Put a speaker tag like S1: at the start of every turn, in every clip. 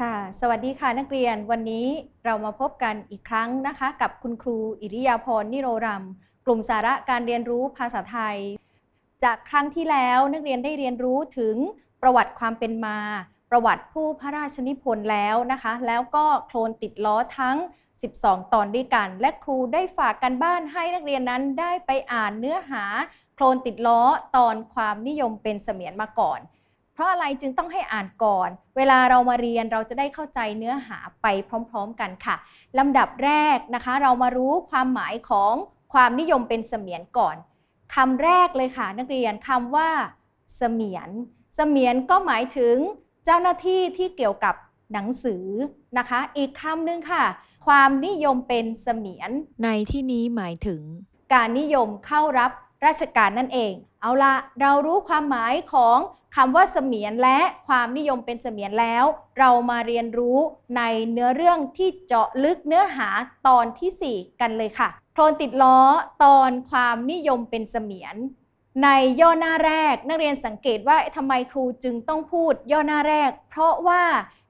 S1: ค่ะ สวัสดีค่ะนักเรียน วันนี้เรามาพบกันอีกครั้งนะคะ กับคุณครูอิริยาพรนิโรรัม กลุ่มสาระการเรียนรู้ภาษาไทย จากครั้งที่แล้วนักเรียนได้เรียนรู้ถึงประวัติความเป็นมา ประวัติผู้พระราชนิพนธ์แล้วนะคะ แล้วก็โคลนติดล้อทั้ง 12 ตอนด้วยกัน และครูได้ฝากกันบ้านให้นักเรียนนั้นได้ไปอ่านเนื้อหาโคลนติดล้อตอนความนิยมเป็นเสมียนมาก่อน เพราะอะไรจึงต้องให้อ่านก่อน เวลาเรามาเรียนเราจะได้เข้าใจเนื้อหาไปพร้อมๆกันค่ะลำดับแรกนะคะ เรามารู้ความหมายของความนิยมเป็นเสมียนก่อนคำแรกเลยค่ะ นักเรียนคำว่าเสมียน เสมียนก็หมายถึงเจ้าหน้าที่ที่เกี่ยวกับหนังสือนะคะ อีกคำหนึ่งค่ะ ความนิยมเป็นเสมียน
S2: ในที่นี้หมายถึง
S1: การนิยมเข้ารับราชการนั่นเอง เอาละเรารู้ความหมายของคำว่าเสมียนและความนิยมเป็นเสมียนแล้ว เรามาเรียนรู้ในเนื้อเรื่องที่เจาะลึกเนื้อหาตอนทีสี่ 4 กันเลยค่ะโคลนติดล้อตอนความนิยมเป็นเสมียน ในย่อหน้าแรกนักเรียนสังเกตว่าทำไมครูจึงต้องพูดย่อหน้าแรก เพราะว่า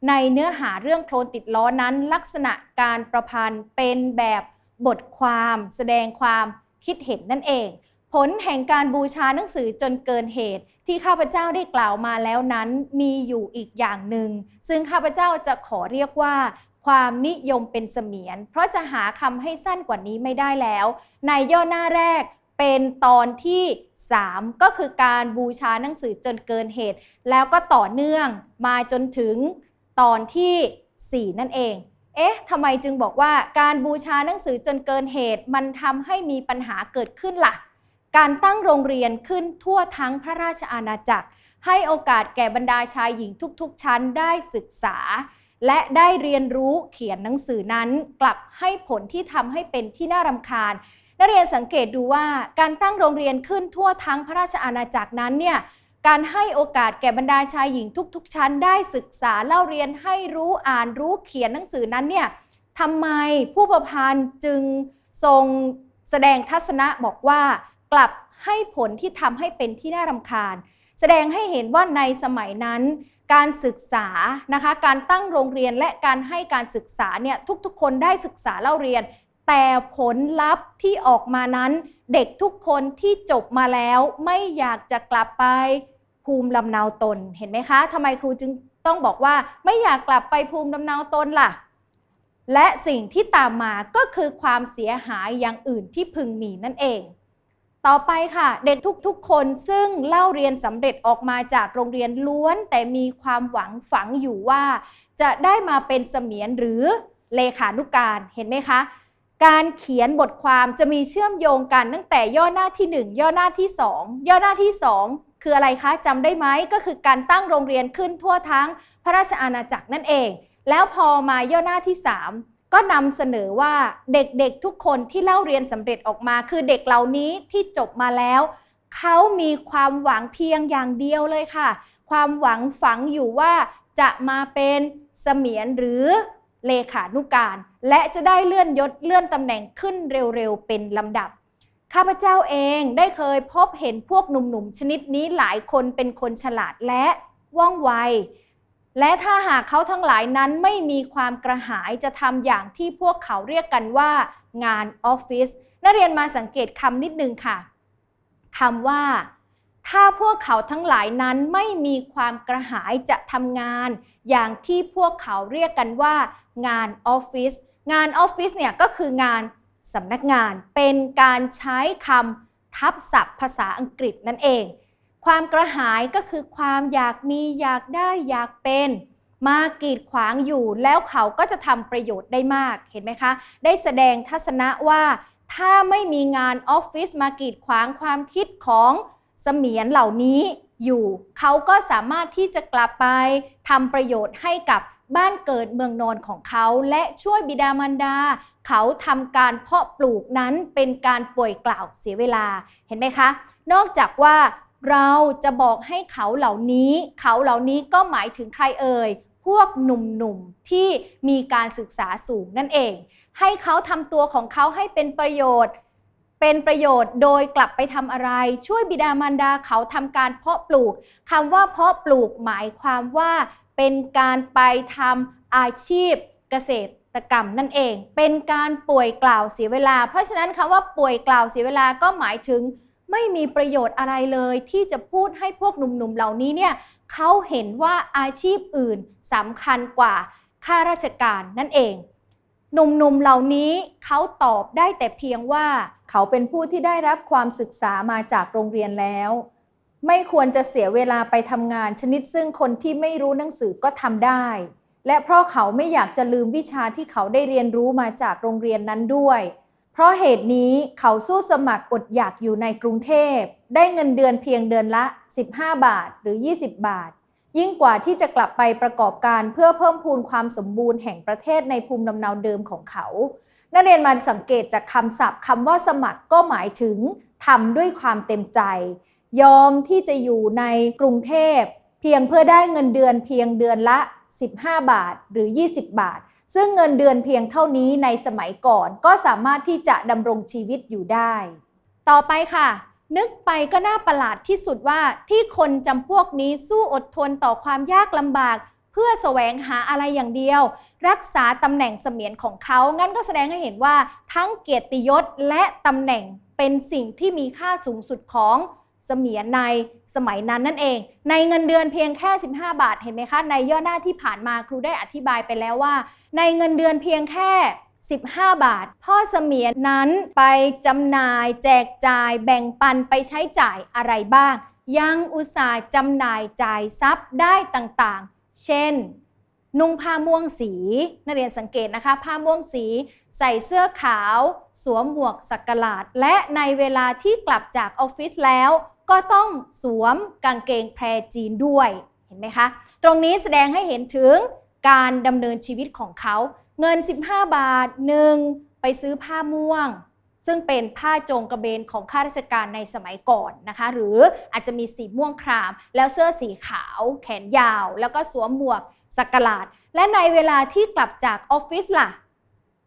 S1: ในเนื้อหาเรื่องโคลนติดล้อนั้น ลักษณะการประพันธ์เป็นแบบบทความ แสดงความคิดเห็นนั่นเอง ผลแห่งการบูชาหนังสือจนเกินเหตุ ที่ข้าพเจ้าได้กล่าวมาแล้วนั้นมีอยู่อีกอย่างหนึ่ง ซึ่งข้าพเจ้าจะขอเรียกว่า ความนิยมเป็นเสมียน เพราะจะหาคำให้สั้นกว่านี้ไม่ได้แล้ว ในย่อหน้าแรกเป็นตอนที่ 3 ก็คือการบูชาหนังสือจนเกินเหตุ แล้วก็ต่อเนื่องมาจนถึงตอนที่ 4 นั่นเอง เอ๊ะทำไมจึงบอกว่าการบูชาหนังสือจนเกินเหตุ มันทำให้มีปัญหาเกิดขึ้นล่ะ การตั้งโรงเรียนขึ้นทั่วทั้งพระราชอาณาจักร ให้โอกาสแก่บรรดาชายหญิงทุกๆ ชั้นได้ศึกษา และได้เรียนรู้เขียนหนังสือนั้น กลับให้ผลที่ทำให้เป็นที่น่ารำคาญ นักเรียนสังเกตดูว่าการตั้งโรงเรียนขึ้นทั่วทั้งพระราชอาณาจักรนั้นเนี่ยการให้โอกาสแก่บรรดาชายหญิงทุก ๆ ชั้นได้ศึกษาเล่าเรียนให้รู้อ่านรู้เขียนหนังสือนั้นเนี่ยทำไมผู้ประพันธ์จึงทรงแสดงทัศนะบอกว่า กลับให้ผลที่ทำให้เป็นที่น่ารำคาญ แสดงให้เห็นว่าในสมัยนั้น การศึกษานะคะการตั้งโรงเรียนและการให้การศึกษาเนี่ยทุกๆ คนได้ศึกษาเล่าเรียน แต่ผลลัพธ์ที่ออกมานั้น เด็กทุกคนที่จบมาแล้วไม่อยากจะกลับไปภูมิลำเนาตนเห็นไหมคะทำไมครูจึงต้องบอกว่าไม่อยากกลับไปภูมิลำเนาตนล่ะ และสิ่งที่ตามมาก็คือความเสียหายอย่างอื่นที่พึงมีนั่นเอง ต่อไปค่ะเด็กทุกๆ คนซึ่งเล่าเรียนสำเร็จออกมาจากโรงเรียนล้วน แต่มีความหวังฝังอยู่ว่า จะได้มาเป็นเสมียนหรือเลขานุการเห็นไหมคะ การเขียนบทความจะมีเชื่อมโยงกันตั้งแต่ย่อหน้าที่ 1 ย่อหน้าที่ 2 ย่อหน้าที่ 2 คืออะไรคะจำได้ไหมก็คือการตั้งโรงเรียนขึ้นทั่วทั้งพระราชอาณาจักรนั่นเอง แล้วพอมาย่อหน้าที่ 3 ก็นำเสนอว่าเด็กๆทุกคนที่เล่าเรียนสำเร็จออกมา คือเด็กเหล่านี้ที่จบมาแล้ว เขามีความหวังเพียงอย่างเดียวเลยค่ะ ความหวังฝังอยู่ว่าจะมาเป็นเสมียนหรือเลขานุการ และจะได้เลื่อนยศเลื่อนตำแหน่งขึ้นเร็วๆ เป็นลำดับ ข้าพเจ้าเองได้เคยพบเห็นพวกหนุ่มๆ ชนิดนี้หลายคนเป็นคนฉลาดและว่องไว และถ้าหากเขาทั้งหลายนั้นไม่มีความกระหายจะทำอย่างที่พวกเขาเรียกกันว่า งานออฟฟิศนักเรียนมาสังเกตคำนิดนึงค่ะคำว่า ถ้าพวกเขาทั้งหลายนั้นไม่มีความกระหายจะทำงาน อย่างที่พวกเขาเรียกกันว่า งานออฟฟิศงานออฟฟิศเนี่ยก็คืองานสำนักงานเป็นการใช้คำทับศัพท์ภาษาอังกฤษนั่นเอง ความกระหายก็คือความอยากมีอยากได้อยากเป็นมากีดขวางอยู่ แล้วเขาก็จะทำประโยชน์ได้มากเห็นไหมคะ ได้แสดงทัศนะว่า ถ้าไม่มีงานออฟฟิศมากีดขวางความคิดของเสมียนเหล่านี้อยู่ เขาก็สามารถที่จะกลับไปทำประโยชน์ให้กับบ้านเกิดเมืองนอนของเขา และช่วยบิดามารดา เขาทำการเพาะปลูกนั้นเป็นการป่วยกล่าวเสียเวลาเห็นไหมคะ นอกจากว่า เราจะบอกให้เขาเหล่านี้ เขาเหล่านี้ก็หมายถึงใครเอ่ย พวกหนุ่มๆที่มีการศึกษาสูงนั่นเอง ให้เขาทำตัวของเขาให้เป็นประโยชน์ เป็นประโยชน์โดยกลับไปทำอะไร ช่วยบิดามารดาเขาทำการเพาะปลูกคำว่าเพาะปลูกหมายความว่าเป็นการไปทำอาชีพเกษตรกรรมนั่นเอง เป็นการป่วยกล่าวเสียเวลา เพราะฉะนั้นคำว่าป่วยกล่าวเสียเวลาก็หมายถึง ไม่มีประโยชน์อะไรเลย ที่จะพูดให้พวกหนุ่มๆเหล่านี้เนี่ยเขาเห็นว่าอาชีพอื่นสำคัญกว่าข้าราชการนั่นเอง หนุ่มๆเหล่านี้เขาตอบได้แต่เพียงว่า เขาเป็นผู้ที่ได้รับความศึกษามาจากโรงเรียนแล้ว ไม่ควรจะเสียเวลาไปทำงานชนิดซึ่งคนที่ไม่รู้หนังสือก็ทำได้ และเพราะเขาไม่อยากจะลืมวิชาที่เขาได้เรียนรู้มาจากโรงเรียนนั้นด้วย เพราะเหตุนี้เขาสู้สมัครอดอยากอยู่ในกรุงเทพ ได้เงินเดือนเพียงเดือนละ 15 บาทหรือ 20 บาท ยิ่งกว่าที่จะกลับไปประกอบการเพื่อเพิ่มพูนความสมบูรณ์แห่งประเทศในภูมิลำเนาเดิมของเขา นักเรียนมาสังเกตจากคำศัพท์คำว่าสมัครก็หมายถึงทำด้วยความเต็มใจ ยอมที่จะอยู่ในกรุงเทพ เพียงเพื่อได้เงินเดือนเพียงเดือนละ 15 บาทหรือ 20 บาท ซึ่งเงินเดือนเพียงเท่านี้ในสมัยก่อนก็สามารถที่จะดำรงชีวิตอยู่ได้ ต่อไปค่ะ นึกไปก็น่าประหลาดที่สุดว่าที่คนจำพวกนี้สู้อดทนต่อความยากลำบาก เพื่อแสวงหาอะไรอย่างเดียว รักษาตำแหน่งเสมียนของเขา งั้นก็แสดงให้เห็นว่าทั้งเกียรติยศและตำแหน่งเป็นสิ่งที่มีค่าสูงสุดของ เสมียนในสมัยนั้นนั่นเอง ในเงินเดือนเพียงแค่ 15 บาทเห็นไหมคะ ในย่อหน้าที่ผ่านมาครูได้อธิบายไปแล้วว่า ในเงินเดือนเพียงแค่ 15 บาท พ่อเสมียนนั้นไปจำหน่าย แจกจ่าย แบ่งปันไปใช้จ่ายอะไรบ้าง ยังอุตส่าห์จำหน่ายจ่ายทรัพย์ได้ต่างๆ เช่นนุ่งผ้าม่วงสี นักเรียนสังเกตนะคะ ผ้าม่วงสี ใส่เสื้อขาว สวมหมวกสักกลาด และในเวลาที่กลับจากออฟฟิศแล้ว ก็ต้องสวมกางเกงแพรจีนด้วยเห็นไหมคะ ตรงนี้แสดงให้เห็นถึงการดำเนินชีวิตของเขา เงิน 15 บาทหนึ่งไปซื้อผ้าม่วง ซึ่งเป็นผ้าโจงกระเบนของข้าราชการในสมัยก่อนนะคะ หรืออาจจะมีสีม่วงคราม แล้วเสื้อสีขาวแขนยาว แล้วก็สวมหมวกสักหลาด และในเวลาที่กลับจากออฟฟิศล่ะ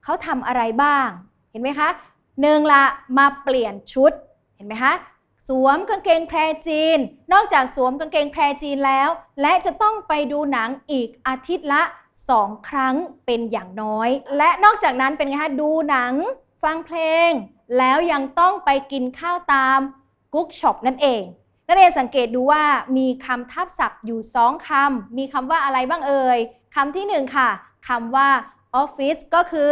S1: เขาทำอะไรบ้าง เห็นไหมคะหนึ่งละมาเปลี่ยนชุดเห็นไหมคะ สวมกางเกงแพรจีน นอกจากสวมกางเกงแพรจีนแล้ว และจะต้องไปดูหนังอีกอาทิตย์ละ 2 ครั้งเป็นอย่างน้อย และนอกจากนั้นเป็นไงคะดูหนัง ฟังเพลง แล้วยังต้องไปกินข้าวตามกุ๊กช็อปนั่นเองนักเรียนสังเกตดูว่ามีคำทับศัพท์อยู่ 2คำมีคำว่าอะไรบ้างเอ่ยคำที่ 1 ค่ะคำว่าออฟฟิศก็คือ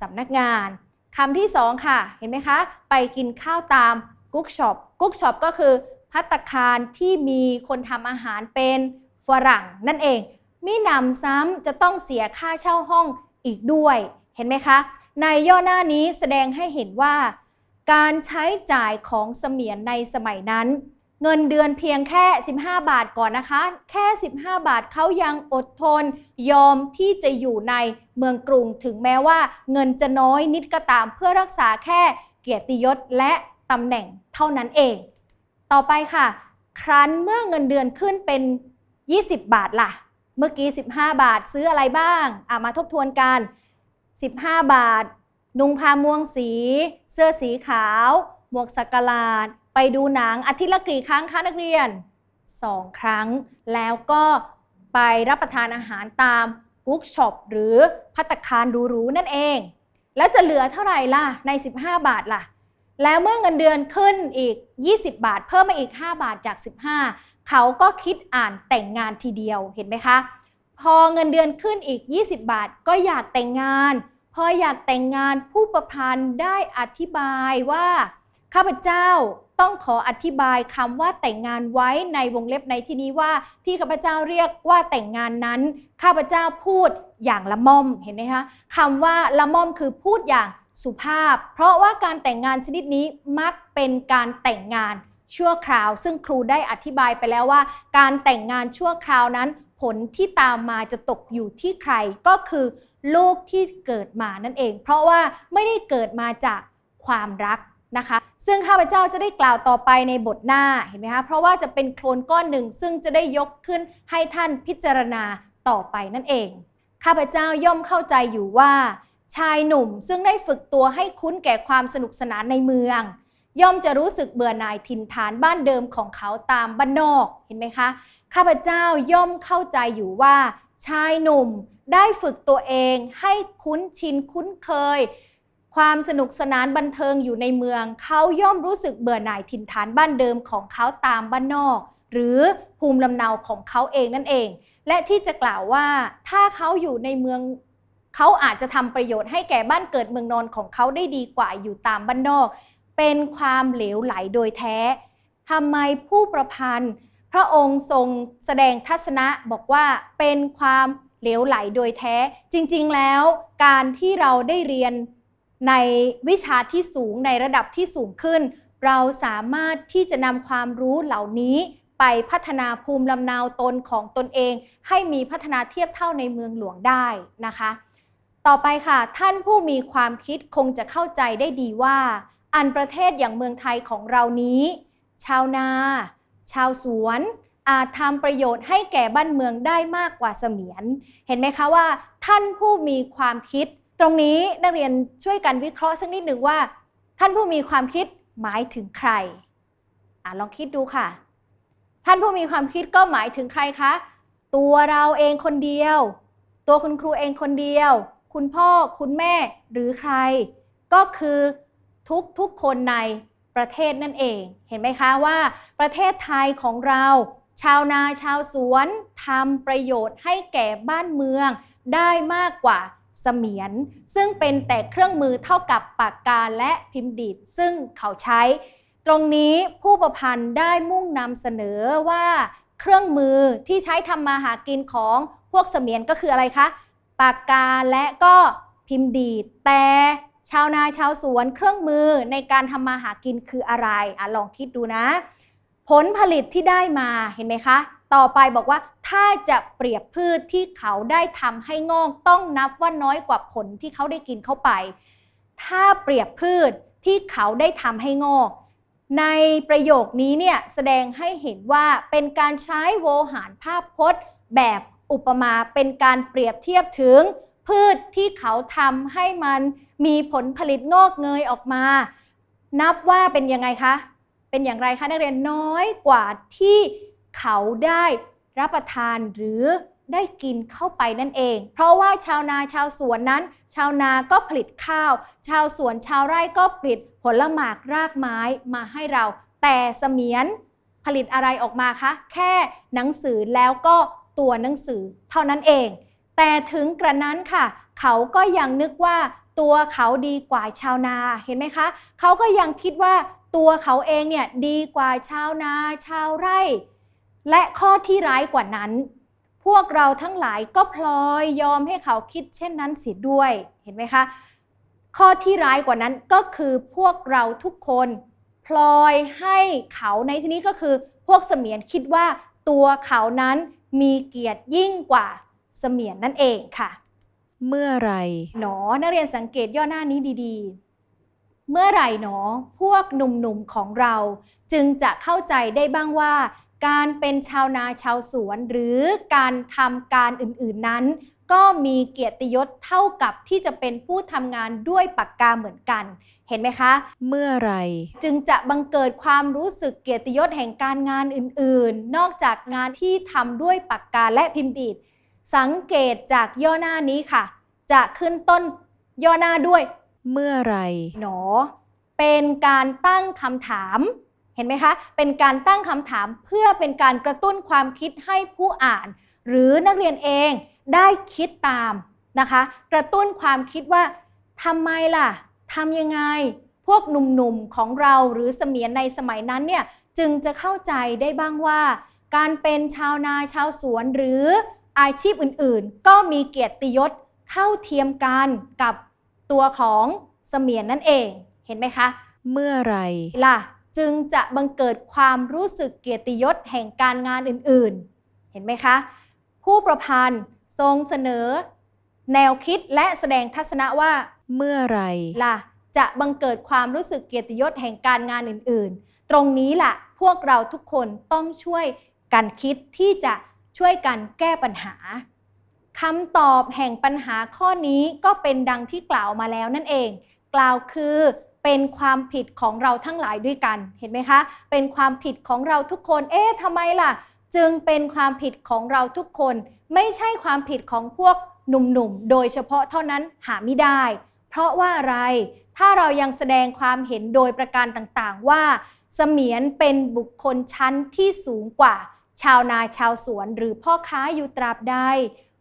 S1: สำนักงานคำที่ 2 ค่ะ เห็นไหมคะ ไปกินข้าวตามกุ๊กช็อป กุ๊กช็อปก็คือพัตคารที่มีคนทำอาหารเป็นฝรั่งนั่นเองมีหนำซ้ำจะต้องเสียค่าเช่าห้องอีกด้วย เห็นไหมคะ ในย่อหน้านี้แสดงให้เห็นว่า การใช้จ่ายของเสมียนในสมัยนั้น เงินเดือนเพียงแค่ 15 บาทก่อนนะคะ แค่ 15 บาทเขายังอดทน ยอมที่จะอยู่ในเมืองกรุงถึงแม้ว่า เงินจะน้อยนิดก็ตามเพื่อรักษาแค่เกียรติยศและ ตำแหน่งเท่านั้นเอง ต่อไปค่ะ ครั้นเมื่อเงินเดือนขึ้นเป็น 20 บาทล่ะ เมื่อกี้ 15 บาทซื้ออะไรบ้างอะมาทบทวนกัน 15 บาท นุงผ้าม่วงสี เสื้อสีขาว หมวกสักกลาด ไปดูหนังอาทิตย์ละกี่ครั้งคะนักเรียน 2 ครั้ง แล้วก็ไปรับประทานอาหารตามกุ๊กช็อปหรือพัตคารหรูๆนั่นเอง แล้วจะเหลือเท่าไหร่ล่ะใน 15 บาทล่ะ แล้วเมื่อเงินเดือนขึ้นอีก 20 บาท เพิ่มมาอีก 5 บาทจาก 15 เขาก็คิดอ่านแต่งงานทีเดียวเห็นไหมคะ พอเงินเดือนขึ้นอีก 20 บาท ก็อยากแต่งงาน พออยากแต่งงานผู้ประพันธ์ได้อธิบายว่าข้าพเจ้าต้องขออธิบายคำว่าแต่งงานไว้ในวงเล็บในที่นี้ว่า ที่ข้าพเจ้าเรียกว่าแต่งงานนั้น ข้าพเจ้าพูดอย่างละม่อมเห็นไหมคะคำว่าละม่อมคือพูดอย่าง สุภาพ เพราะว่าการแต่งงานชนิดนี้มักเป็นการแต่งงานชั่วคราว ซึ่งครูได้อธิบายไปแล้วว่า การแต่งงานชั่วคราวนั้น ผลที่ตามมาจะตกอยู่ที่ใครก็คือลูกที่เกิดมานั่นเอง เพราะว่าไม่ได้เกิดมาจากความรักนะคะ ซึ่งข้าพเจ้าจะได้กล่าวต่อไปในบทหน้าเห็นไหมคะเพราะว่าจะเป็นโคลนก้อนหนึ่งซึ่งจะได้ยกขึ้นให้ท่านพิจารณาต่อไปนั่นเอง ข้าพเจ้าย่อมเข้าใจอยู่ว่า ชายหนุ่มซึ่งได้ฝึกตัวให้คุ้นแก่ความสนุกสนานในเมือง ย่อมจะรู้สึกเบื่อหน่ายถิ่นฐานบ้านเดิมของเขาตามบ้านนอกเห็นไหมคะ ข้าพเจ้าย่อมเข้าใจอยู่ว่า ชายหนุ่มได้ฝึกตัวเองให้คุ้นชินคุ้นเคย ความสนุกสนานบันเทิงอยู่ในเมือง เขาย่อมรู้สึกเบื่อหน่ายถิ่นฐานบ้านเดิมของเขาตามบ้านนอก หรือภูมิลำเนาของเขาเองนั่นเอง และที่จะกล่าวว่าถ้าเขาอยู่ในเมือง เขาอาจจะทำประโยชน์ให้แก่บ้านเกิดเมืองนอนของเขาได้ดีกว่าอยู่ตามบ้านนอก เป็นความเหลวไหลโดยแท้ทำไมผู้ประพันธ์ พระองค์ทรงแสดงทัศนะบอกว่าเป็นความเหลวไหลโดยแท้ จริงๆแล้ว การที่เราได้เรียนในวิชาที่สูงในระดับที่สูงขึ้น เราสามารถที่จะนำความรู้เหล่านี้ไปพัฒนาภูมิลำเนาตนของตนเอง ให้มีพัฒนาเทียบเท่าในเมืองหลวงได้นะคะ ต่อไปค่ะ ท่านผู้มีความคิดคงจะเข้าใจได้ดีว่า อันประเทศอย่างเมืองไทยของเรานี้ ชาวนา ชาวสวน อาจทำประโยชน์ให้แก่บ้านเมืองได้มากกว่าเสมียน เห็นไหมคะว่า ท่านผู้มีความคิด ตรงนี้นักเรียนช่วยกันวิเคราะห์สักนิดหนึ่งว่า ท่านผู้มีความคิดหมายถึงใครอลองคิดดูค่ะ ท่านผู้มีความคิดก็หมายถึงใครคะ ตัวเราเองคนเดียว ตัวคุณครูเองคนเดียว คุณพ่อคุณแม่หรือใคร ก็คือทุกทุกๆคนในประเทศนั่นเอง เห็นไหมคะว่าประเทศไทยของเรา ชาวนาชาวสวนทำประโยชน์ให้แก่บ้านเมือง ได้มากกว่าเสมียน ซึ่งเป็นแต่เครื่องมือเท่ากับปากกาและพิมพ์ดีดซึ่งเขาใช้ ตรงนี้ผู้ประพันธ์ได้มุ่งนำเสนอว่าเครื่องมือที่ใช้ทำมาหากินของพวกเสมียนก็คืออะไรคะ ปากกาและก็พิมพ์ดีดแต่ชาวนาชาวสวนเครื่องมือในการทำมาหากินคืออะไรอะลองคิดดูนะ ผลผลิตที่ได้มาเห็นไหมคะ ต่อไปบอกว่าถ้าจะเปรียบพืชที่เขาได้ทำให้งอกต้องนับว่าน้อยกว่าผลที่เขาได้กินเข้าไป ถ้าเปรียบพืชที่เขาได้ทำให้งอก ในประโยคนี้เนี่ยแสดงให้เห็นว่าเป็นการใช้โวหารภาพพจน์แบบ อุปมาเป็นการเปรียบเทียบถึง พืชที่เขาทำให้มันมีผลผลิตงอกเงยออกมา นับว่าเป็นยังไงคะ เป็นอย่างไรคะนักเรียนน้อยกว่าที่เขาได้รับประทานหรือได้กินเข้าไปนั่นเอง เพราะว่าชาวนาชาวสวนนั้น ชาวนาก็ผลิตข้าว ชาวสวนชาวไร่ก็ผลิตผลหมากรากไม้มาให้เรา แต่เสมียนผลิตอะไรออกมาคะ แค่หนังสือแล้วก็ ตัวหนังสือเท่านั้นเอง แต่ถึงกระนั้นค่ะ เขาก็ยังนึกว่าตัวเขาดีกว่าชาวนาเห็นไหมคะ เขาก็ยังคิดว่าตัวเขาเองเนี่ยดีกว่าชาวนาชาวไร่ และข้อที่ร้ายกว่านั้น พวกเราทั้งหลายก็พลอยยอมให้เขาคิดเช่นนั้นเสียด้วยเห็นไหมคะ ข้อที่ร้ายกว่านั้นก็คือพวกเราทุกคนพลอยให้เขาในที่นี้ก็คือพวกเสมียนคิดว่าตัวเขานั้น มีเกียรติยิ่งกว่าเสมียนนั่นเองค่ะ
S2: เมื่อไหร
S1: หนอนักเรียนสังเกตย่อหน้านี้ดีๆ เมื่อไหร่หนอพวกหนุ่มๆของเรา จึงจะเข้าใจได้บ้างว่า การเป็นชาวนาชาวสวนหรือการทำการอื่นๆนั้น ก็มีเกียรติยศเท่ากับที่จะเป็นผู้ทำงานด้วยปากกาเหมือนกัน เห็นไหมคะ
S2: เมื่อไหร
S1: จึงจะบังเกิดความรู้สึกเกียรติยศแห่งการงานอื่นๆ นอกจากงานที่ทำด้วยปากกาและพิมพ์ดีด สังเกตจากย่อหน้านี้ค่ะ จะขึ้นต้นย่อหน้าด้วย
S2: เมื่อไหร
S1: หนอ เป็นการตั้งคำถามเห็นไหมคะ เป็นการตั้งคำถามเพื่อเป็นการกระตุ้นความคิดให้ผู้อ่าน หรือนักเรียนเอง ได้คิดตามนะคะ กระตุ้นความคิดว่าทำไมล่ะทำยังไง พวกหนุ่มๆของเราหรือเสมียนในสมัยนั้นเนี่ยจึงจะเข้าใจได้บ้างว่า การเป็นชาวนาชาวสวนหรืออาชีพอื่นๆ ก็มีเกียรติยศเท่าเทียมกันกับตัวของเสมียนนั่นเอง เห็นไหมคะ
S2: เมื่อไหร
S1: ล่ะ จึงจะบังเกิดความรู้สึกเกียรติยศแห่งการงานอื่นๆ เห็นไหมคะ ผู้ประพันธ์ ทรงเสนอ แนวคิดและแสดงทัศนะว่า
S2: เมื่อไร
S1: ล่ะ จะบังเกิดความรู้สึกเกียรติยศแห่งการงานอื่น ๆ ตรงนี้ล่ะ พวกเราทุกคนต้องช่วยกันคิดที่จะช่วยกันแก้ปัญหาคำตอบแห่งปัญหาข้อนี้ก็เป็นดังที่กล่าวมาแล้วนั่นเอง กล่าวคือเป็นความผิดของเราทั้งหลายด้วยกัน เห็นไหมคะ เป็นความผิดของเราทุกคน เอ๊ะทำไมล่ะ จึงเป็นความผิดของเราทุกคน ไม่ใช่ความผิดของพวกหนุ่มๆ โดยเฉพาะเท่านั้นหาไม่ได้ เพราะว่าอะไร ถ้าเรายังแสดงความเห็นโดยประการต่างๆ ว่า เสมียนเป็นบุคคลชั้นที่สูงกว่า ชาวนาชาวสวนหรือพ่อค้าอยู่ตราบใด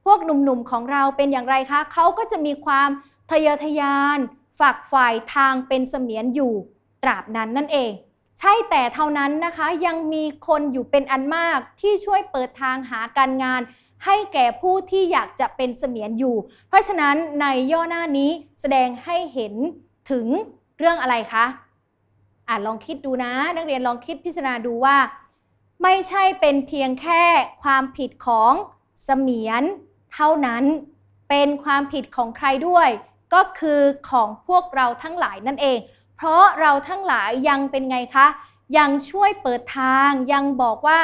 S1: พวกหนุ่มๆ ของเราเป็นอย่างไรคะ เขาก็จะมีความทะเยอทะยาน ฝักฝ่ายทางเป็นเสมียนอยู่ตราบนั้นนั่นเอง ใช่แต่เท่านั้นนะคะยังมีคนอยู่เป็นอันมากที่ช่วยเปิดทางหาการงาน ให้แก่ผู้ที่อยากจะเป็นเสมียนอยู่ เพราะฉะนั้นในย่อหน้านี้แสดงให้เห็นถึงเรื่องอะไรคะอ่าลองคิดดูนะ นักเรียนลองคิดพิจารณาดูว่า ไม่ใช่เป็นเพียงแค่ความผิดของเสมียนเท่านั้นเป็นความผิดของใครด้วย ก็คือของพวกเราทั้งหลายนั่นเอง เพราะเราทั้งหลายยังเป็นไงคะ ยังช่วยเปิดทางยังบอกว่า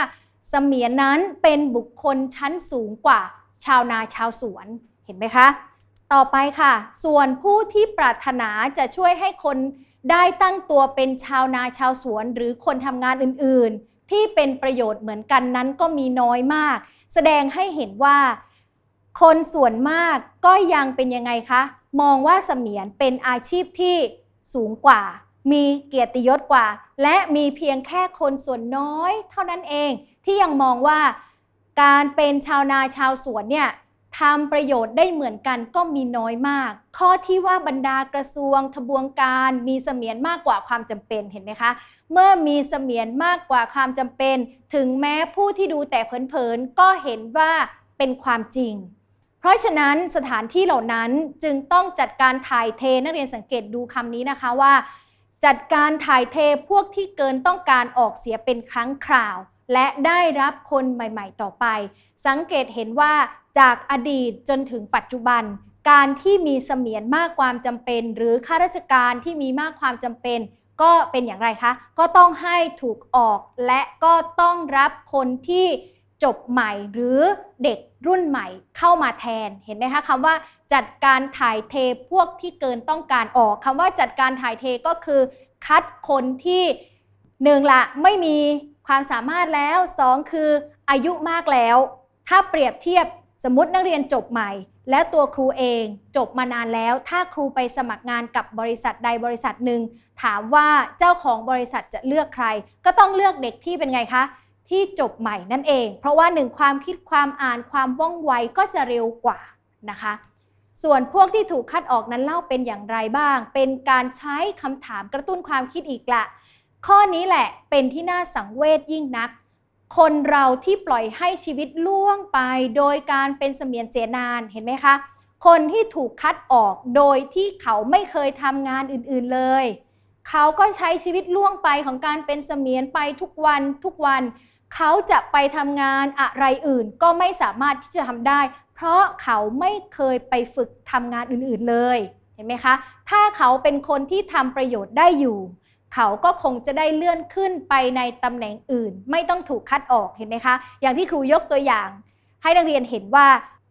S1: เสมียนนั้นเป็นบุคคลชั้นสูงกว่าชาวนาชาวสวนเห็นไหมคะ ต่อไปค่ะ ส่วนผู้ที่ปรารถนาจะช่วยให้คนได้ตั้งตัวเป็นชาวนาชาวสวน หรือคนทำงานอื่นๆ ที่เป็นประโยชน์เหมือนกันนั้นก็มีน้อยมาก แสดงให้เห็นว่า คนส่วนมากก็ยังเป็นยังไงคะ มองว่าเสมียนเป็นอาชีพที่ สูงกว่า มีเกียรติยศกว่า และมีเพียงแค่คนส่วนน้อย เท่านั้นเองที่ยังมองว่าการเป็นชาวนาชาวสวนเนี่ยทำประโยชน์ได้เหมือนกันก็มีน้อยมาก ข้อที่ว่าบรรดากระทรวง ทบวงการมีเสมียนมากกว่าความจำเป็นเห็นไหมคะ เมื่อมีเสมียนมากกว่าความจำเป็น ถึงแม้ผู้ที่ดูแต่เผินๆก็เห็นว่าเป็นความจริง เพราะฉะนั้นสถานที่เหล่านั้นจึงต้องจัดการถ่ายเทนักเรียนสังเกตดูคำนี้นะคะว่า จัดการถ่ายเทพวกที่เกินต้องการออกเสียเป็นครั้งคราว และได้รับคนใหม่ ๆ ต่อไป สังเกตเห็นว่าจากอดีตจนถึงปัจจุบัน การที่มีเสมียนมากความจำเป็น หรือข้าราชการที่มีมากความจำเป็น ก็เป็นอย่างไรคะ ก็ต้องให้ถูกออกและก็ต้องรับคนที่ จบใหม่หรือเด็กรุ่นใหม่เข้ามาแทนเห็นไหมคะคำว่าจัดการถ่ายเทพวกที่เกินต้องการออกคำว่าจัดการถ่ายเทก็คือ คัดคนที่หนึ่งละไม่มีความสามารถแล้วสองคืออายุมากแล้ว ถ้าเปรียบเทียบสมมตินักเรียนจบใหม่ และตัวครูเองจบมานานแล้ว ถ้าครูไปสมัครงานกับบริษัทใดบริษัทหนึ่งถามว่าเจ้าของบริษัทจะเลือกใคร ก็ต้องเลือกเด็กที่เป็นไงคะ ที่จบใหม่นั่นเอง เพราะว่าหนึ่งความคิดความอ่านความว่องไวก็จะเร็วกว่านะคะ ส่วนพวกที่ถูกคัดออกนั้นเล่าเป็นอย่างไรบ้าง เป็นการใช้คำถามกระตุ้นความคิดอีกละ ข้อนี้แหละเป็นที่น่าสังเวชยิ่งนัก คนเราที่ปล่อยให้ชีวิตล่วงไป โดยการเป็นเสมียนเสียนานเห็นไหมคะ คนที่ถูกคัดออกโดยที่เขาไม่เคยทำงานอื่นๆเลยเขาก็ใช้ชีวิตล่วงไปของการเป็นเสมียนไปทุกวันทุกวัน เขาจะไปทำงานอะไรอื่นก็ไม่สามารถที่จะทำได้ เพราะเขาไม่เคยไปฝึกทำงานอื่นๆเลยเห็นไหมคะ ถ้าเขาเป็นคนที่ทำประโยชน์ได้อยู่ เขาก็คงจะได้เลื่อนขึ้นไปในตำแหน่งอื่น ไม่ต้องถูกคัดออกเห็นไหมคะ อย่างที่ครูยกตัวอย่าง ให้นักเรียนเห็นว่า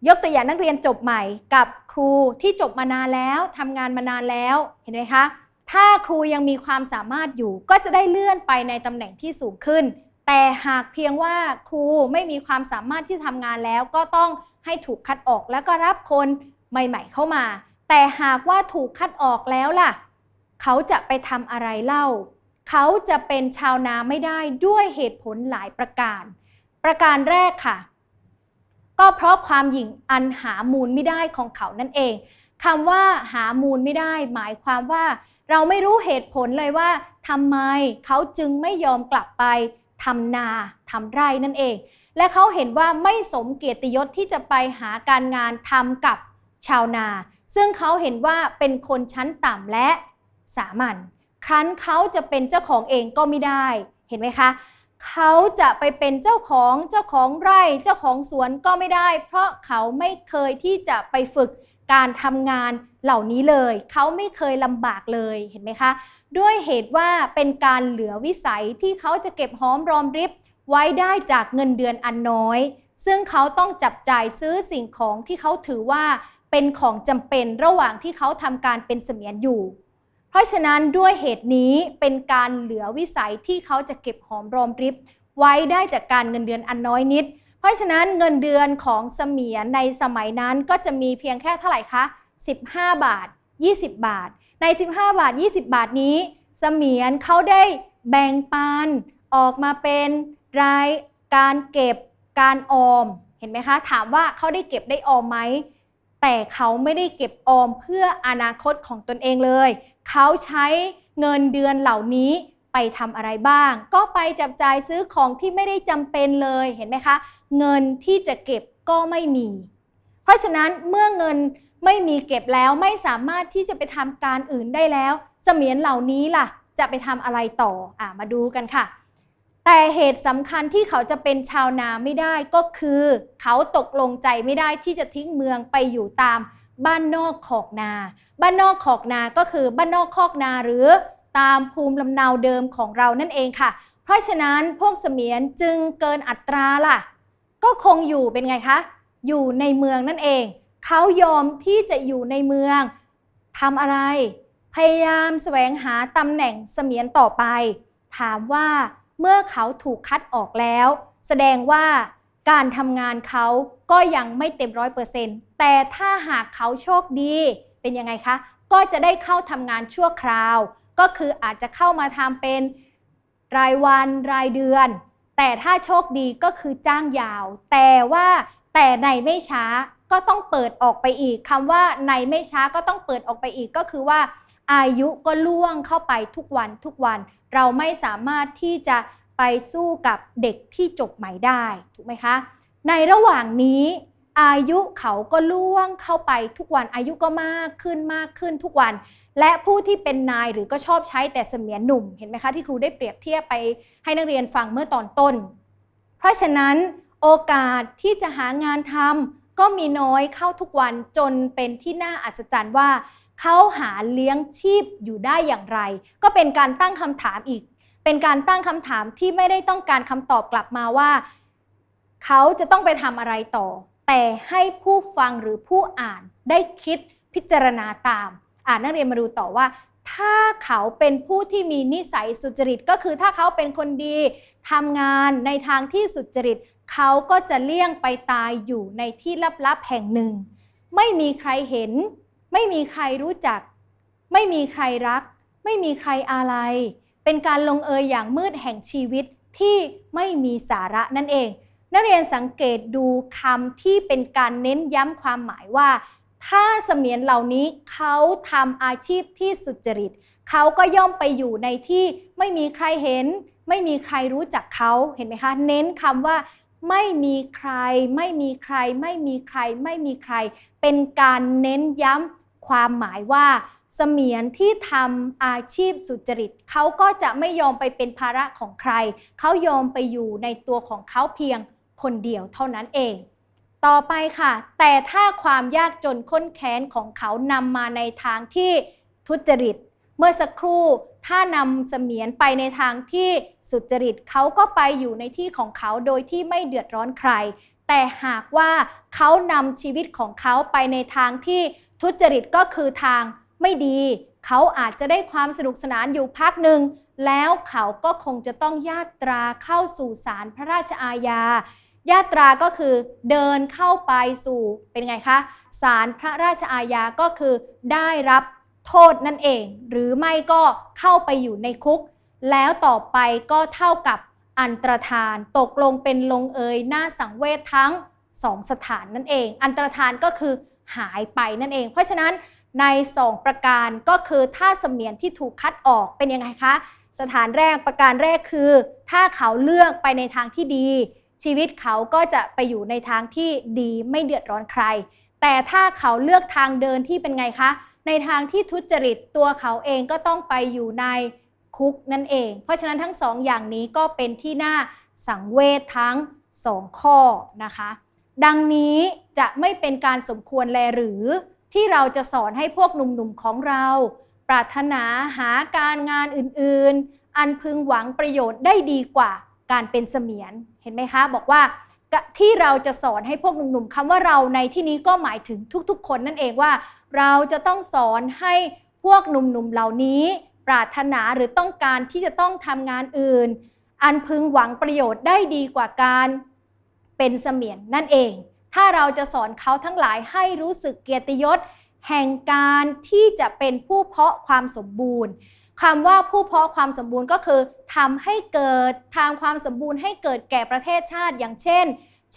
S1: ยกตัวอย่างนักเรียนจบใหม่กับครูที่จบมานานแล้วทำงานมานานแล้วเห็นไหมคะ ถ้าครูยังมีความสามารถอยู่ก็จะได้เลื่อนไปในตำแหน่งที่สูงขึ้น แต่หากเพียงว่าครูไม่มีความสามารถที่ทำงานแล้ว ก็ต้องให้ถูกคัดออกแล้วก็รับคนใหม่ ๆ เข้ามา แต่หากว่าถูกคัดออกแล้วล่ะ เขาจะไปทำอะไรเล่า เขาจะเป็นชาวนาไม่ได้ด้วยเหตุผลหลายประการ ประการแรกค่ะ ก็เพราะความหยิ่งอันหามูลไม่ได้ของเขานั่นเองคำว่าหามูลไม่ได้ หมายความว่า เราไม่รู้เหตุผลเลยว่าทำไมเขาจึงไม่ยอมกลับไป ทำนาทำไร่นั่นเอง และเขาเห็นว่าไม่สมเกียรติยศที่จะไปหาการงานทำกับชาวนา ซึ่งเขาเห็นว่าเป็นคนชั้นต่ำและสามัญครั้นเขาจะเป็นเจ้าของเองก็ไม่ได้ เห็นไหมคะเขาจะไปเป็นเจ้าของเจ้าของไร่เจ้าของสวนก็ไม่ได้ เพราะเขาไม่เคยที่จะไปฝึกการทำงาน เหล่านี้เลย เขาไม่เคยลำบากเลยเห็นไหมคะ ด้วยเหตุว่าเป็นการเหลือวิสัยที่เขาจะเก็บหอมรอมริบไว้ได้จากเงินเดือนอันน้อย ซึ่งเขาต้องจับจ่ายซื้อสิ่งของที่เขาถือว่าเป็นของจำเป็นระหว่างที่เขาทำการเป็นเสมียนอยู่ เพราะฉะนั้นด้วยเหตุนี้เป็นการเหลือวิสัยที่เขาจะเก็บหอมรอมริบไว้ได้จากการเงินเดือนอันน้อยนิด เพราะฉะนั้นเงินเดือนของเสมียนในสมัยนั้นก็จะมีเพียงแค่เท่าไหร่คะ 15 บาท 20 บาท ใน 15 บาท 20 บาทนี้ เสมียนเขาได้แบ่งปันออกมาเป็นรายการเก็บการออม เห็นไหมคะ ถามว่าเขาได้เก็บได้ออมไหม แต่เขาไม่ได้เก็บออมเพื่ออนาคตของตนเองเลย เขาใช้เงินเดือนเหล่านี้ไปทำอะไรบ้าง ก็ไปจับจ่ายซื้อของที่ไม่ได้จำเป็นเลย เห็นไหมคะ เงินที่จะเก็บก็ไม่มี เพราะฉะนั้นเมื่อเงิน ไม่มีเก็บแล้วไม่สามารถที่จะไปทำการอื่นได้แล้ว เสมียนเหล่านี้ล่ะ จะไปทำอะไรต่ออะมาดูกันค่ะ แต่เหตุสำคัญที่เขาจะเป็นชาวนาไม่ได้ก็คือ เขาตกลงใจไม่ได้ที่จะทิ้งเมืองไปอยู่ตามบ้านนอกขอกนา บ้านนอกขอกนาก็คือบ้านนอกคอกนาหรือตามภูมิลำเนาเดิมของเรานั่นเองค่ะ เพราะฉะนั้นพวกเสมียนจึงเกินอัตราล่ะ ก็คงอยู่เป็นไงคะ อยู่ในเมืองนั่นเอง เขายอมที่จะอยู่ในเมืองทำอะไร พยายามแสวงหาตำแหน่งเสมียนต่อไป ถามว่าเมื่อเขาถูกคัดออกแล้ว แสดงว่าการทำงานเขาก็ยังไม่เต็มร้อยเปอร์เซ็นต์แต่ถ้าหากเขาโชคดี เป็นยังไงคะ ก็จะได้เข้าทำงานชั่วคราว ก็คืออาจจะเข้ามาทำเป็นรายวันรายเดือน แต่ถ้าโชคดีก็คือจ้างยาว แต่ว่าแต่ในไม่ช้า ก็ต้องเปิดออกไปอีกคำว่าในไม่ช้าก็ต้องเปิดออกไปอีกก็คือว่า อายุก็ล่วงเข้าไปทุกวันทุกวัน เราไม่สามารถที่จะไปสู้กับเด็กที่จบใหม่ได้ถูกไหมคะ ในระหว่างนี้อายุเขาก็ล่วงเข้าไปทุกวันอายุก็มากขึ้นมากขึ้นทุกวัน และผู้ที่เป็นนายหรือก็ชอบใช้แต่เสมียนหนุ่มเห็นไหมคะที่ครูได้เปรียบเทียบไปให้นักเรียนฟังเมื่อตอนต้น เพราะฉะนั้นโอกาสที่จะหางานทำ ก็มีน้อยเข้าทุกวันจนเป็นที่น่าอัศจรรย์ว่าเขาหาเลี้ยงชีพอยู่ได้อย่างไร ก็เป็นการตั้งคำถามอีก เป็นการตั้งคำถามที่ไม่ได้ต้องการคำตอบกลับมาว่าเขาจะต้องไปทำอะไรต่อ แต่ให้ผู้ฟังหรือผู้อ่านได้คิดพิจารณาตาม อ่านนักเรียนมาดูต่อว่า ถ้าเขาเป็นผู้ที่มีนิสัยสุจริตก็คือถ้าเขาเป็นคนดีทำงานในทางที่สุจริต เขาก็จะเลี่ยงไปตายอยู่ในที่ลับๆแห่งหนึ่ง ไม่มีใครเห็น ไม่มีใครรู้จัก ไม่มีใครรัก ไม่มีใครอาลัยเป็นการลงเอยอย่างมืดแห่งชีวิตที่ไม่มีสาระนั่นเอง นักเรียนสังเกตดูคำที่เป็นการเน้นย้ำความหมายว่า ถ้าเสมียนเหล่านี้เขาทำอาชีพที่สุจริต เขาก็ย่อมไปอยู่ในที่ไม่มีใครเห็น ไม่มีใครรู้จักเขาเห็นไหมคะ เน้นคำว่าไม่มีใคร ไม่มีใคร ไม่มีใคร ไม่มีใคร เป็นการเน้นย้ำความหมายว่า เสมียนที่ทำอาชีพสุจริต เขาก็จะไม่ยอมไปเป็นภาระของใคร เขายอมไปอยู่ในตัวของเขาเพียงคนเดียวเท่านั้นเอง ต่อไปค่ะ แต่ถ้าความยากจนข้นแค้นของเขานำมาในทางที่ทุจริต เมื่อสักครู่ถ้านำเสมียนไปในทางที่สุจริตเขาก็ไปอยู่ในที่ของเขาโดยที่ไม่เดือดร้อนใคร แต่หากว่าเขานำชีวิตของเขาไปในทางที่ทุจริตก็คือทางไม่ดี เขาอาจจะได้ความสนุกสนานอยู่พักหนึ่ง แล้วเขาก็คงจะต้องญาตราเข้าสู่ศาลพระราชอาญา ญาตราก็คือเดินเข้าไปสู่เป็นไงคะศาลพระราชอาญาก็คือได้รับโทษนั่นเอง หรือไม่ก็เข้าไปอยู่ในคุก แล้วต่อไปก็เท่ากับอันตรธานตกลงเป็นลงเอยหน้าสังเวชทั้งสองสถานนั่นเอง อันตรธานก็คือหายไปนั่นเอง เพราะฉะนั้นในสองประการก็คือถ้าเสมียนที่ถูกคัดออกเป็นยังไงคะ สถานแรกประการแรกคือ ถ้าเขาเลือกไปในทางที่ดี ชีวิตเขาก็จะไปอยู่ในทางที่ดีไม่เดือดร้อนใคร แต่ถ้าเขาเลือกทางเดินที่เป็นไงคะ ในทางที่ทุจริตตัวเขาเองก็ต้องไปอยู่ในคุกนั่นเอง เพราะฉะนั้นทั้งสองอย่างนี้ก็เป็นที่น่าสังเวชทั้งสองข้อนะคะ ดังนี้จะไม่เป็นการสมควรแลหรือที่เราจะสอนให้พวกหนุ่มๆของเรา ปรารถนาหาการงานอื่นๆ อันพึงหวังประโยชน์ได้ดีกว่าการเป็นเสมียน เห็นไหมคะ บอกว่าที่เราจะสอนให้พวกหนุ่มๆคำว่าเราในที่นี้ก็หมายถึงทุกๆ คนนั่นเองว่า เราจะต้องสอนให้พวกหนุ่มๆเหล่านี้ ปรารถนาหรือต้องการที่จะต้องทำงานอื่น อันพึงหวังประโยชน์ได้ดีกว่าการเป็นเสมียนนั่นเอง ถ้าเราจะสอนเขาทั้งหลายให้รู้สึกเกียรติยศ แห่งการที่จะเป็นผู้เพาะความสมบูรณ์ คำว่าผู้เพาะความสมบูรณ์ก็คือทำให้เกิดทางความสมบูรณ์ให้เกิดแก่ประเทศชาติ อย่างเช่น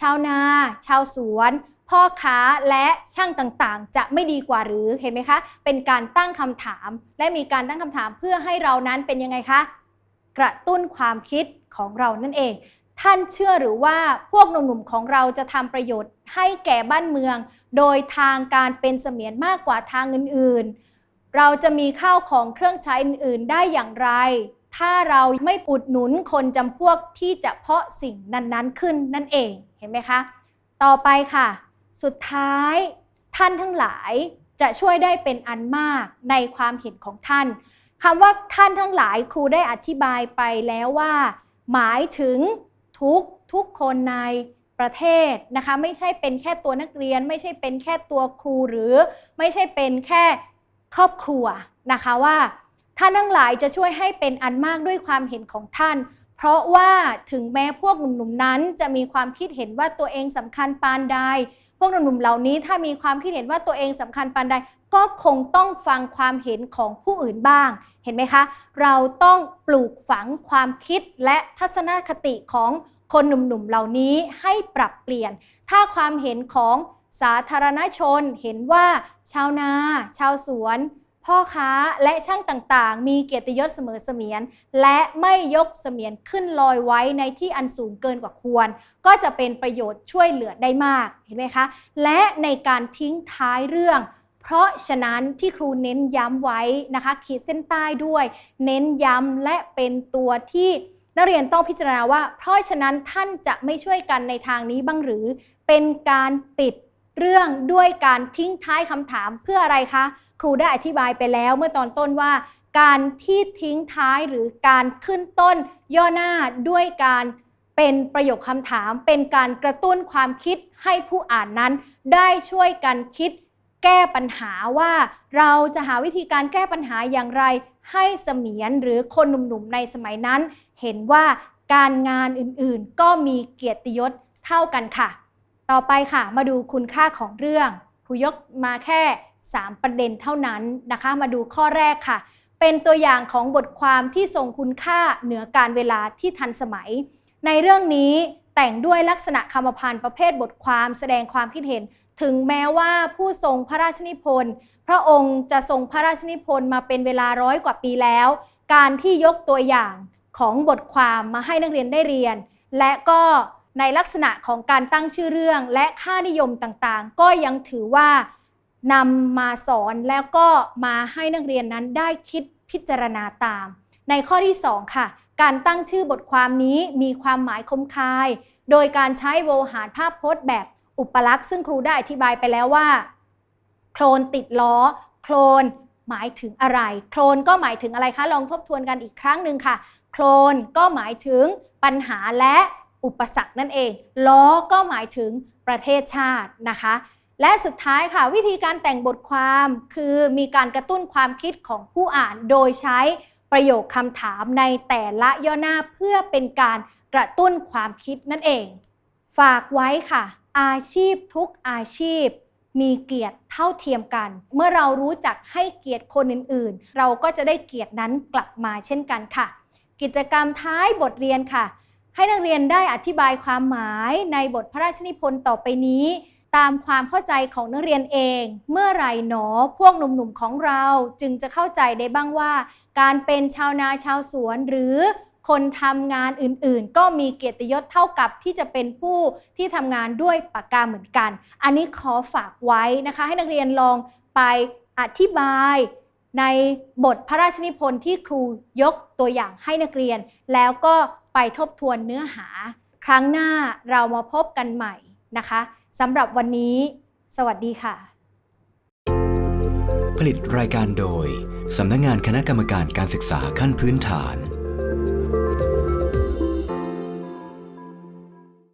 S1: ชาวนา ชาวสวน พ่อค้าและช่างต่างๆ จะไม่ดีกว่าหรือเห็นไหมคะ เป็นการตั้งคำถาม และมีการตั้งคำถามเพื่อให้เรานั้นเป็นยังไงคะ กระตุ้นความคิดของเรานั่นเอง ท่านเชื่อหรือว่าพวกหนุ่มๆของเราจะทำประโยชน์ให้แก่บ้านเมือง โดยทางการเป็นเสมียนมากกว่าทางอื่นๆ เราจะมีข้าวของเครื่องใช้อื่นๆได้อย่างไร ถ้าเราไม่อุดหนุนคนจำพวกที่จะเพาะสิ่งนั้นๆขึ้นนั่นเองเห็นไหมคะ ต่อไปค่ะ สุดท้ายท่านทั้งหลายจะช่วยได้เป็นอันมากในความเห็นของท่านคำว่าท่านทั้งหลายครูได้อธิบายไปแล้วว่า หมายถึงทุกทุกคนในประเทศนะคะ ไม่ใช่เป็นแค่ตัวนักเรียน ไม่ใช่เป็นแค่ตัวครูหรือไม่ใช่เป็นแค่ ครอบครัวนะคะว่าท่านทั้งหลายจะช่วยให้เป็นอันมากด้วยความเห็นของท่าน เพราะว่าถึงแม้พวกหนุ่มๆนั้น จะมีความคิดเห็นว่าตัวเองสำคัญปานใด พวกหนุ่มๆเหล่านี้ถ้ามีความคิดเห็นว่าตัวเองสำคัญปานใด ก็คงต้องฟังความเห็นของผู้อื่นบ้าง เห็นไหมคะ เราต้องปลูกฝังความคิดและทัศนคติของคนหนุ่มๆเหล่านี้ให้ปรับเปลี่ยน ถ้าความเห็นของ สาธารณชนเห็นว่าชาวนา ชาวสวน พ่อค้าและช่างต่างๆ มีเกียรติยศเสมอเสมียน และไม่ยกเสมียนขึ้นลอยไว้ในที่อันสูงเกินกว่าควร ก็จะเป็นประโยชน์ช่วยเหลือได้มากเห็นไหมคะ และในการทิ้งท้ายเรื่องเพราะฉะนั้นที่ครูเน้นย้ำไว้นะคะ ขีดเส้นใต้ด้วย เน้นย้ำและเป็นตัวที่นักเรียนต้องพิจารณาว่า เพราะฉะนั้นท่านจะไม่ช่วยกันในทางนี้บ้างหรือ เป็นการปิด เรื่องด้วยการทิ้งท้ายคำถามเพื่ออะไรคะ ครูได้อธิบายไปแล้วเมื่อตอนต้นว่า การที่ทิ้งท้ายหรือการขึ้นต้น ย่อหน้าด้วยการเป็นประโยคคำถาม เป็นการกระตุ้นความคิดให้ผู้อ่านนั้น ได้ช่วยกันคิดแก้ปัญหาว่าเราจะหาวิธีการแก้ปัญหาอย่างไร ให้เสมียนหรือคนหนุ่มๆในสมัยนั้น เห็นว่าการงานอื่นๆ ก็มีเกียรติยศเท่ากันค่ะ ต่อไปค่ะมาดูคุณค่าของเรื่องครูยกมาแค่ 3 ประเด็นเท่านั้นนะคะ มาดูข้อแรกค่ะ เป็นตัวอย่างของบทความที่ทรงคุณค่าเหนือการเวลาที่ทันสมัย ในเรื่องนี้แต่งด้วยลักษณะคำพันธ์ประเภทบทความแสดงความคิดเห็น ถึงแม้ว่าผู้ทรงพระราชนิพนธ์พระองค์จะทรงพระราชนิพนธ์มาเป็นเวลาร้อยกว่าปีแล้ว การที่ยกตัวอย่างของบทความมาให้นักเรียนได้เรียน และก็ ในลักษณะของการตั้งชื่อเรื่องและค่านิยมต่างๆ ก็ยังถือว่านำมาสอนแล้วก็มาให้นักเรียนนั้นได้คิดพิจารณาตาม ในข้อที่ 2 ค่ะ การตั้งชื่อบทความนี้มีความหมายคมคาย โดยการใช้โวหารภาพพจน์แบบอุปลักษณ์ซึ่งครูได้อธิบายไปแล้วว่า โคลนติดล้อ โคลนหมายถึงอะไร โคลนก็หมายถึงอะไรคะ ลองทบทวนกันอีกครั้งหนึ่งค่ะ โคลนก็หมายถึงปัญหาและ อุปสรรคนั่นเอง ล้อก็หมายถึงประเทศชาตินะคะ และสุดท้ายค่ะ วิธีการแต่งบทความคือมีการกระตุ้นความคิดของผู้อ่านโดยใช้ประโยคคำถามในแต่ละย่อหน้าเพื่อเป็นการกระตุ้นความคิดนั่นเอง ฝากไว้ค่ะ อาชีพทุกอาชีพ มีเกียรติเท่าเทียมกัน เมื่อเรารู้จักให้เกียรติคนอื่นๆ เราก็จะได้เกียรตินั้นกลับมาเช่นกันค่ะ กิจกรรมท้ายบทเรียนค่ะ ให้นักเรียนได้อธิบายความหมายในบทพระราชนิพนธ์ต่อไปนี้ ตามความเข้าใจของนักเรียนเอง เมื่อไรหนอพวกหนุ่มๆของเราจึงจะเข้าใจได้บ้างว่า การเป็นชาวนาชาวสวนหรือคนทำงานอื่นๆ ก็มีเกียรติยศเท่ากับที่จะเป็นผู้ที่ทำงานด้วยปากกาเหมือนกัน อันนี้ขอฝากไว้นะคะ ให้นักเรียนลองไปอธิบาย ในบทพระราชนิพนธ์ที่ครูยกตัวอย่างให้นักเรียน แล้วก็ไปทบทวนเนื้อหา ครั้งหน้าเรามาพบกันใหม่นะคะสำหรับวันนี้ สวัสดีค่ะ
S3: ผลิตรายการโดยสำนักงานคณะกรรมการการศึกษาขั้นพื้นฐาน